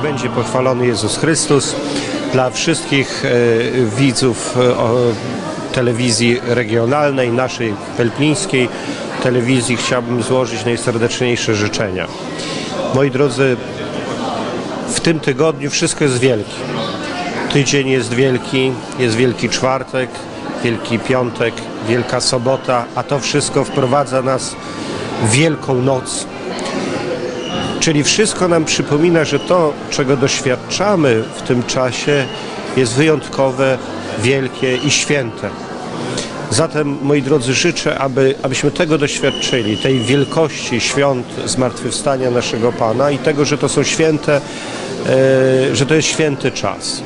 będzie pochwalony Jezus Chrystus. Dla wszystkich e, widzów e, telewizji regionalnej, naszej pelplińskiej telewizji chciałbym złożyć najserdeczniejsze życzenia. Moi drodzy, w tym tygodniu wszystko jest wielkie. Tydzień jest wielki, jest Wielki Czwartek, Wielki Piątek, Wielka Sobota, a to wszystko wprowadza nas w Wielką Noc. Czyli wszystko nam przypomina, że to, czego doświadczamy w tym czasie, jest wyjątkowe, wielkie i święte. Zatem, moi drodzy, życzę, aby, abyśmy tego doświadczyli, tej wielkości świąt zmartwychwstania naszego Pana i tego, że to są święte, e, że to jest święty czas.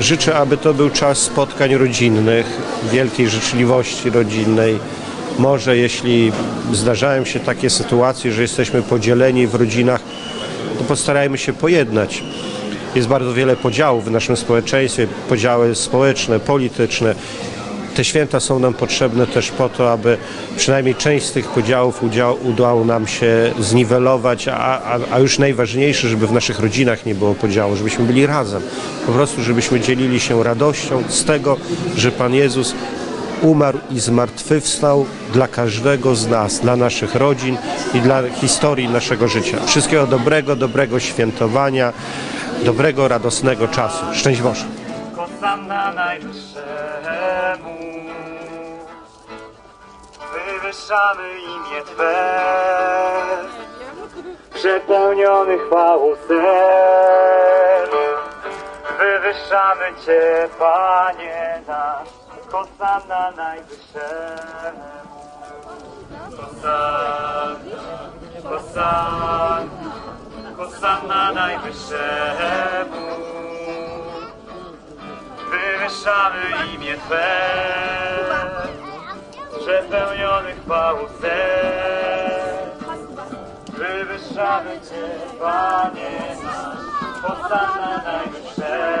Życzę, aby to był czas spotkań rodzinnych, wielkiej życzliwości rodzinnej. Może jeśli zdarzają się takie sytuacje, że jesteśmy podzieleni w rodzinach, to postarajmy się pojednać. Jest bardzo wiele podziałów w naszym społeczeństwie, podziały społeczne, polityczne. Te święta są nam potrzebne też po to, aby przynajmniej część z tych podziałów udział, udało nam się zniwelować, a, a, a już najważniejsze, żeby w naszych rodzinach nie było podziału, żebyśmy byli razem. Po prostu, żebyśmy dzielili się radością z tego, że Pan Jezus umarł i zmartwychwstał dla każdego z nas, dla naszych rodzin i dla historii naszego życia. Wszystkiego dobrego, dobrego świętowania, dobrego, radosnego czasu. Szczęść Boże! Hosanna najwyższemu Wywyższamy imię Twe Przepełniony chwałą serc Wywyższamy Cię, Panie nasz Hosanna najwyższemu. Hosanna, Hosanna Hosanna najwyższemu. Wywyższamy imię Twe Przepełniony chwałą serc Wywyższamy Cię, Panie Hosanna najwyższemu